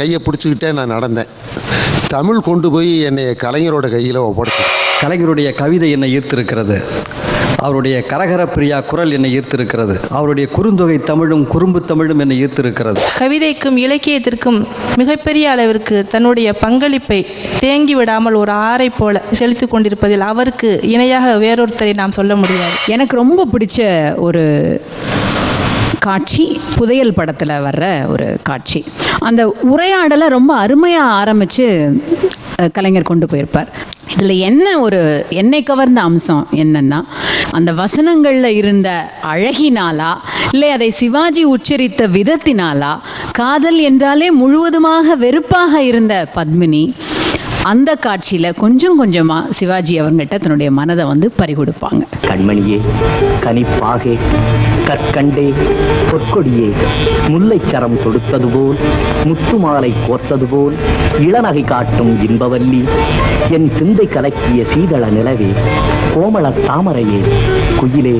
கையை பிடிச்சிக்கிட்டே நான் நடந்தேன். தமிழ் கொண்டு போய் என்னை கலைஞரோட கையில் ஒப்படைச்சு கலைஞருடைய கவிதை என்னை ஈர்த்திருக்கிறது. அவருடைய கரகர பிரியா குரல் என்னை ஈர்த்திருக்கிறது. அவருடைய குறுந்தொகை தமிழும் குறும்பு தமிழும் என்னை ஈர்த்திருக்கிறது. கவிதைக்கும் இலக்கியத்திற்கும் மிகப்பெரிய அளவிற்கு தன்னுடைய பங்களிப்பை தேங்கி விடாமல் ஒரு ஆறை போல செலுத்திக் கொண்டிருப்பதில் அவருக்கு இணையாக வேறொருத்தரை நாம் சொல்ல முடியாது. எனக்கு ரொம்ப பிடிச்ச ஒரு காட்சி புதையல் படத்தில் வர்ற ஒரு காட்சி. அந்த உரையாடலை ரொம்ப அருமையாக ஆரம்பித்து கலைஞர் கொண்டு போயிருப்பார். இதில் என்ன ஒரு என்னை கவர்ந்த அம்சம் என்னன்னா அந்த வசனங்களில் இருந்த அழகினாலா இல்லை அதை சிவாஜி உச்சரித்த விதத்தினாலா காதல் என்றாலே முழுவதுமாக வெறுப்பாக இருந்த பத்மினி அந்த காட்சியில் கொஞ்சம் கொஞ்சமாக சிவாஜி அவங்ககிட்ட தன்னுடைய மனதை வந்து பறிகொடுப்பாங்க. கண்மணியே கனிப்பாகே கற்கண்டே பொற்கொடியே முல்லைச்சரம் தொடுத்தது போல் முத்துமாலை கோர்த்தது போல் இளநகை காட்டும் இன்பவல்லி என் சிந்தை கலக்கிய சீதள நிலவே கோமள தாமரையே குயிலே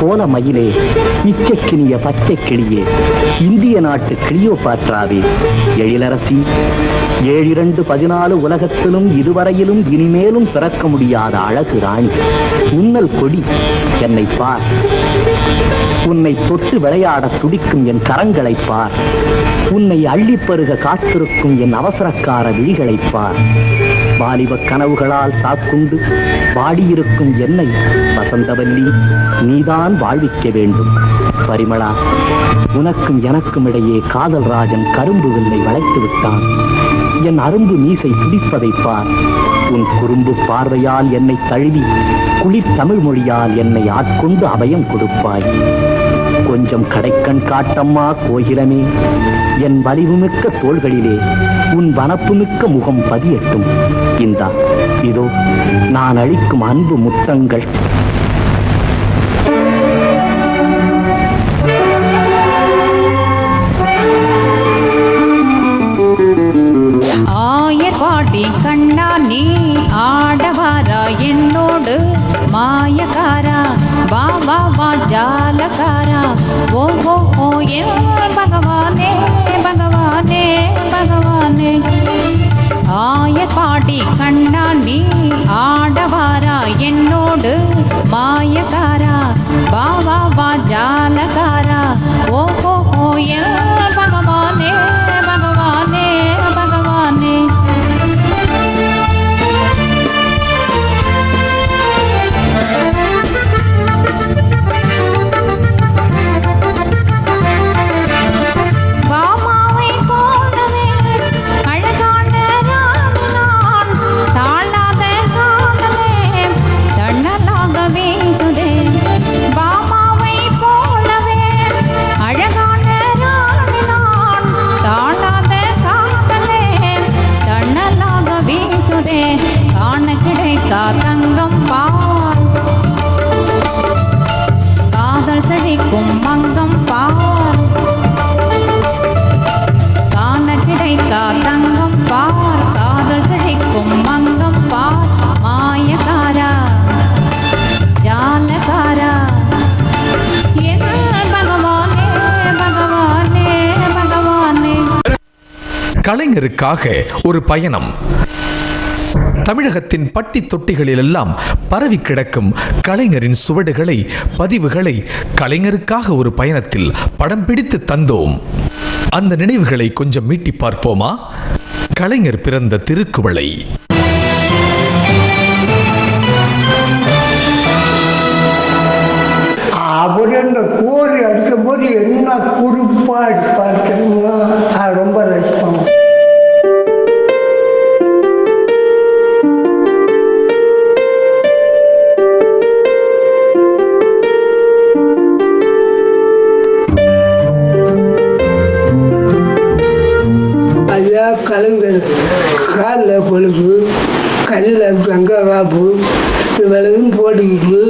கோலமயிலே இச்சைக்கினிய பச்சை கிளியே இந்திய நாட்டு கிளியோ பாற்றாவே எழிலரசி ஏழிரண்டு பதினாலு உலகத்திலும் இதுவரையிலும் இனிமேலும் பிறக்க முடியாத அழகு ராணி உன்னல் கொடி என்னை பார். உன்னை தொட்டு விளையாட துடிக்கும் என் கரங்களை பார். உன்னை அள்ளிப்பருக காத்திருக்கும் என் அவசரக்கார விழிகளை பார். வாலிப கனவுகளால் தாக்குண்டு வாடியிருக்கும் என்னை வசந்தவல்லி நீதான் வாழ்விக்க வேண்டும். பரிமளா உனக்கும் எனக்கும் இடையே காதல் ராஜன் கரும்பு வில்லை வளைத்து விட்டான். என் அரும்பு மீசை துடிப்பதைப் பார். உன் குறும்பு பார்வையால் என்னை தழுவி குளிர் தமிழ் மொழியால் என்னை ஆட்கொண்டு அபயம் கொடுப்பாய். கடைக்கண் காட்டம்மா கோகிலமே என் வலிவுமிக்க தோள்களிலே உன் வனப்புமிக்க முகம் பதியட்டும். இந்தா இதோ நான் அளிக்கும் அன்பு முத்தங்கள். ஆயர் பாட்டி கண்ணா நீ ஆடவாரா என்னோடு? மாயக்காரா வா வா வா ஜாலக்காரா கலைஞருக்காக ஒரு பயணம். தமிழகத்தின் பட்டி தொட்டிகளிலெல்லாம் பரவி கிடக்கும் கலைஞரின் சுவடுகளை பதிவுகளை கலைஞருக்காக ஒரு பயணத்தில் படம் பிடித்து தந்தோம். அந்த நினைவுகளை கொஞ்சம் மீட்டி பார்ப்போமா? கலைஞர் பிறந்த திருக்குவளை. அவர் என்ன கோரி அடிக்கும்போது என்ன குறிப்பா ஐயா காலில் பொழுது கையில் கங்கராப்பு இவ்வளவும் போட்டுக்கிட்டு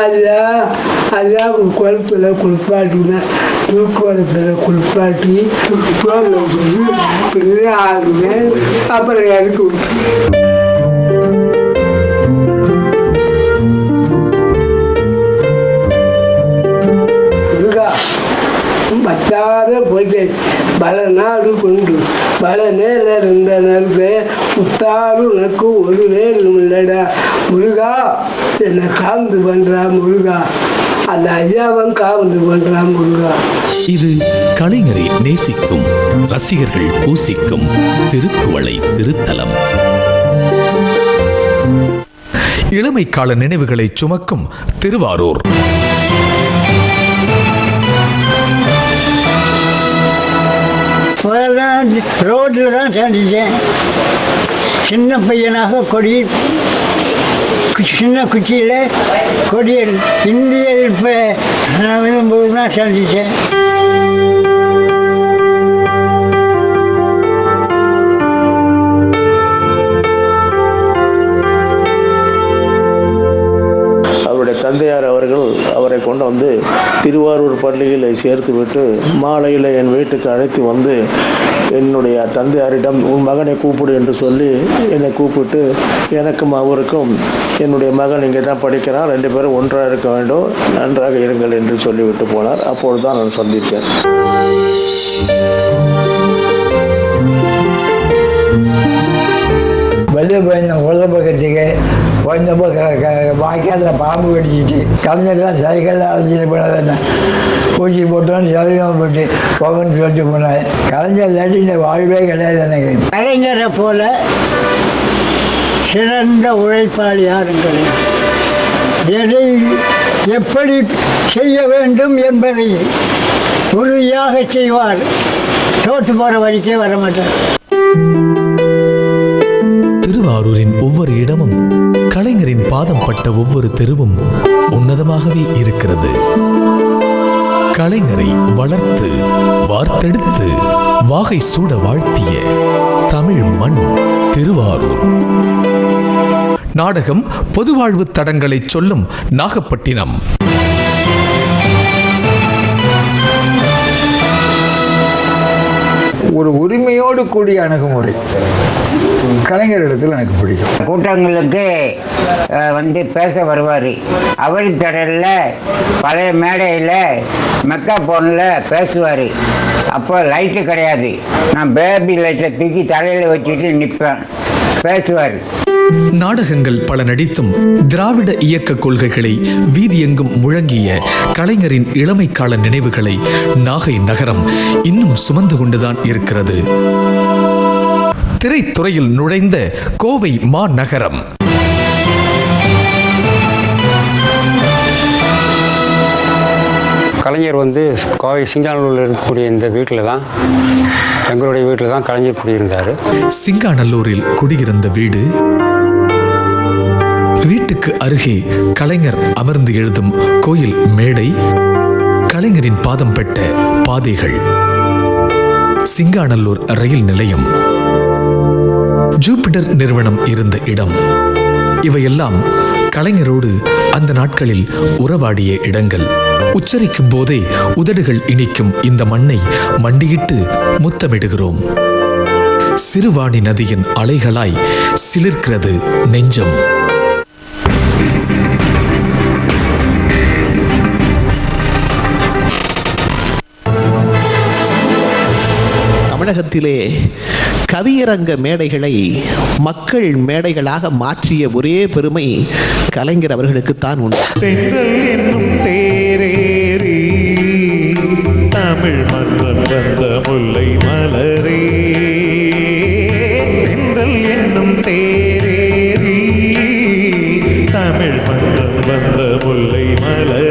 ஐயா அதெல்லாம் குளத்துல குளிப்பாட்டினேன் தூக்குவளத்தில் குளிப்பாட்டி தோலில் விட்டு அப்புறம் இறக்கி விட்டு பத்தாத போயிட்டேன். பல நாடு கொண்டு பல நேர இருந்த நல்கு புத்தாறு உனக்கு ஒரு வேலும் இல்லடா முருகா என்னை காந்து பண்றா முருகா? அந்த ஐயாவன் காவந்து பண்றா முருகா. இது கலைஞரை நேசிக்கும் ரசிகர்கள் பூசிக்கும் திருக்குவளை திருத்தலம். இளமைக்கால நினைவுகளை சுமக்கும் திருவாரூர். தான் ரோட்டில் தான் சந்தித்தேன் சின்ன பையனாக கொடி கு- சின்ன குச்சியில் கொடியல் இந்திய எதிர்ப்பை நான் விரும்புவது தான் சந்தித்தேன் தந்தையார் அவர்கள் அவரை கொண்டு வந்து திருவாரூர் பள்ளியில் சேர்த்து விட்டு மாலையில் என் வீட்டுக்கு அழைத்து வந்து என்னுடைய தந்தையாரிடம் உன் மகனை கூப்பிடு என்று சொல்லி என்னை கூப்பிட்டு எனக்கும் அவருக்கும் என்னுடைய மகன் இங்கே தான் படிக்கிறான் ரெண்டு பேரும் ஒன்றாக இருக்க வேண்டும் நன்றாக இருங்கள் என்று சொல்லிவிட்டு போனார். அப்பொழுது தான் நான் சந்தித்தேன். வெளியே போயிருந்தோம் உள்ள பக்கத்துக்கு போயிருந்தப்போ வாய்க்காலில் பாம்பு கடிச்சிட்டு கலைஞர்லாம் சைக்கிளில் அழைச்சிட்டு போனது ஊசி போட்டோன்னு சதவீதம் போட்டு போகணும்னு சொல்லிட்டு போனார். கலைஞர் இல்லாட்டி இந்த வாழ்வே கிடையாது எனக்கு. கலைஞரை போல சிறந்த உழைப்பாளி யாரும் கிடையாது எதை எப்படி செய்ய வேண்டும் என்பதை உறுதியாக செய்வார். தோற்று போகிற வழிக்கே வர மாட்டார் திருவாரூரின் ஒவ்வொரு இடமும் கலைஞரின் பாதம் பட்ட ஒவ்வொரு தெருவும் உன்னதமாகவே இருக்கிறது. கலைஞரை வளர்த்து வார்த்தெடுத்து வாகை சூட வாழ்த்திய தமிழ் மண் திருவாரூர். நாடகம் பொதுவாழ்வு தடங்களை சொல்லும் நாகப்பட்டினம். ஒரு உரிமையோடு கூடிய அணுகுமுறை. கலைஞரிடத்தில் எனக்கு பிடிக்கும். கூட்டங்களுக்கு வந்து பேச வருவார். அவரி தடலில் பழைய மேடையில் மெக்கா ஃபோனில் பேசுவார். அப்போ லைட்டு கிடையாது. நான் பேபி லைட்டை தூக்கி தலையில் வச்சுட்டு நிற்பேன் பேசுவார். நாடகங்கள் பல நடித்தும் திராவிட இயக்க கொள்கைகளை வீதியெங்கும் முழங்கிய கலைஞரின் இளமைக்கால நினைவுகளை நாகை நகரம் இன்னும் சுமந்து கொண்டுதான் இருக்கிறது. திரைத்துறையில் நுழைந்த கோவை மாநகரம். கலைஞர் வந்து கோவை சிங்கானூரில் இருக்கக்கூடிய இந்த வீட்டில் தான் எங்களுடைய வீட்டில் தான் கலைஞர் குடியிருந்தார். சிங்காநல்லூரில் குடியிருந்த வீடு வீட்டுக்கு அருகே கலைஞர் அமர்ந்து எழுதும் கோயில் மேடை கலைஞரின் பாதம் பெற்ற பாதைகள். சிங்காநல்லூர் ரயில் நிலையம் ஜூபிட்டர் நிறுவனம் இருந்த இடம். இவையெல்லாம் கலைஞரோடு அந்த நாட்களில் உறவாடிய இடங்கள். உச்சரிக்கும் போதே உதடுகள் இனிக்கும் இந்த மண்ணை மண்டியிட்டு முத்தமிடுகிறோம். சிறுவாணி நதியின் அலைகளாய் சிலிர்க்கிறது நெஞ்சம். தமிழகத்திலே கவியரங்க மேடைகளை மக்கள் மேடைகளாக மாற்றிய ஒரே பெருமை கலைஞர் அவர்களுக்குத்தான் உண்டு. தென்றல் என்னும் தேரேறி தமிழ் மன்னன் வந்த முல்லை மலரே. தென்றல் என்னும் தேரேறி தமிழ் மன்னன் வந்த முல்லை மலரே.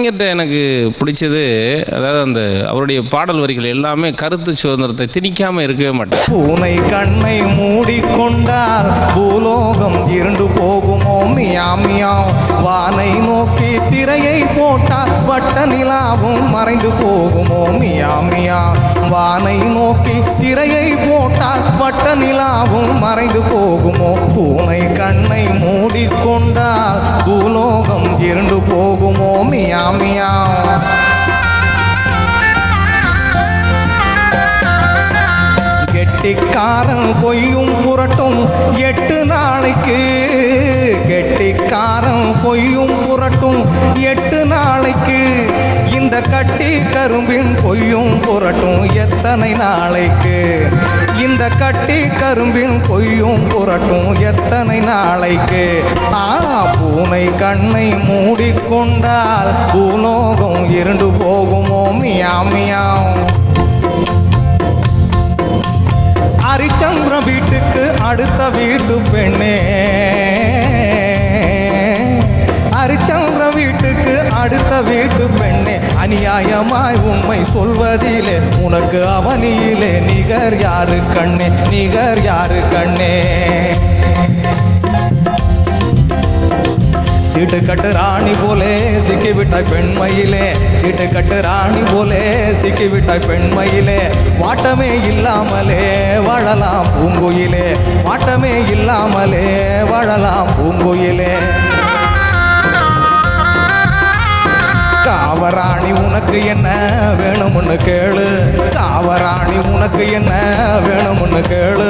கலைஞர்கிட்ட எனக்கு பிடிச்சது அதாவது அந்த அவருடைய பாடல் வரிகள் எல்லாமே கருத்து சுதந்திரத்தை திணிக்காம இருக்கவே மாட்டேன். பூனை கண்ணை மூடிக்கொண்டால் பூலோகம் இருண்டு போகுமோ? மியாமியாம் வானை நோக்கி திரையை போட்டால் வட்ட நிலாவும் மறைந்து போகுமோ? மியாமியா வானை நோக்கி திரையை போட்டால் வட்ட நிலாவும் மறைந்து போகுமோ? பூனை கண்ணை மூடிக்கொண்டால் பூலோகம் இருண்டு போகுமோ? மியாம் மியாம் கெட்டிக்காரன் பொய்யும் புரட்டும் எட்டு நாளைக்கு. கெட்டிக்காரன் பொய்யும் புரட்டும். எட்டு நாளைக்கு இந்த கட்டி கரும்பின் பொய்யும் புரட்டும். எத்தனை நாளைக்கு இந்த கட்டி கரும்பின் பொய்யும் புரட்டும். எத்தனை நாளைக்கு ஆ பூனை கண்ணை மூடிக்கொண்டால் பூலோகம் இருண்டு போகுமோ? மியாம் ஹரிச்சந்திர வீட்டுக்கு அடுத்த வீட்டு பெண்ணே. ஹரிச்சந்திர வீட்டுக்கு அடுத்த வீட்டு பெண்ணே அநியாயமாய் உண்மை சொல்வதிலே உனக்கு அவனியிலே நிகர் யாரு கண்ணே நிகர் யாரு கண்ணே? சீட்டு கட்டு ராணி போலே சிக்கிவிட்டாய் பெண்மையிலே சீட்டு கட்டு ராணி போலே சிக்கிவிட்டாய் பெண்மையிலே வாட்டமே இல்லாமலே வாழலாம் பூங்குயிலே வாட்டமே இல்லாமலே வாழலாம் பூங்குயிலே. காவராணி உனக்கு என்ன வேணும்னு கேளு. காவராணி உனக்கு என்ன வேணும்னு கேளு.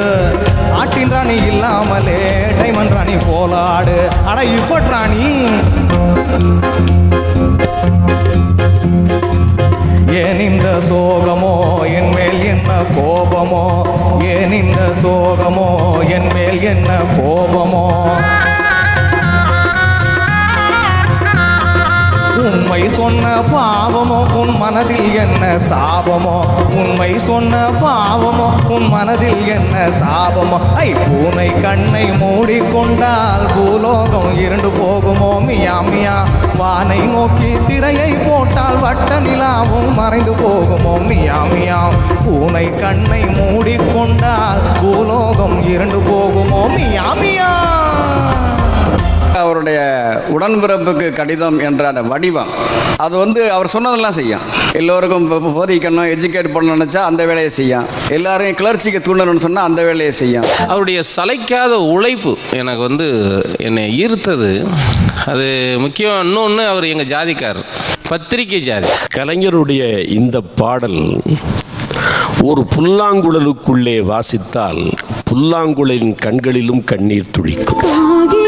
ஆட்டின் ராணி இல்லாமலே டைமண்ட் ராணி போலாடு அட இப்பட் ராணி. ஏன் இந்த சோகமோ என் மேல் என்ன கோபமோ? ஏன் இந்த சோகமோ என் மேல் என்ன கோபமோ? உண்மை சொன்ன பாவமோ உன் மனதில் என்ன சாபமோ? உண்மை சொன்ன பாவமோ உன் மனதில் என்ன சாபமோ? ஐ பூனை கண்ணை மூடிக்கொண்டால் பூலோகம் இருண்டு போகுமோ? மியா மியா வானை நோக்கி திரையை போட்டால் வட்ட நிலாவும் மறைந்து போகுமோ? மியா மியா பூனை கண்ணை மூடிக்கொண்டால் பூலோகம் இருண்டு போகுமோ? மியா மியா! அவருடைய உடன்பிறப்புக்கு கடிதம் என்ற அந்த வடிவம் அது வந்து அவர் சொன்னதெல்லாம் செய்யும். எல்லோருக்கும் போதிக்கணும் எஜுகேட் பண்ணணும்னு நினச்சா அந்த வேலையை செய்யும். எல்லாரையும் கிளர்ச்சிக்கு தூண்டணும்னு சொன்னால் அந்த வேலையை செய்யும். அவருடைய சளைக்காத உழைப்பு எனக்கு வந்து என்னை ஈர்த்தது. அது முக்கியம் இன்னொன்று அவர் எங்கள் ஜாதிக்காரர். பத்திரிகை ஜாதி. கலைஞருடைய இந்த பாடல் ஒரு புல்லாங்குழலுக்குள்ளே வாசித்தால் புல்லாங்குழலின் கண்களிலும் கண்ணீர் துளிக்கும்.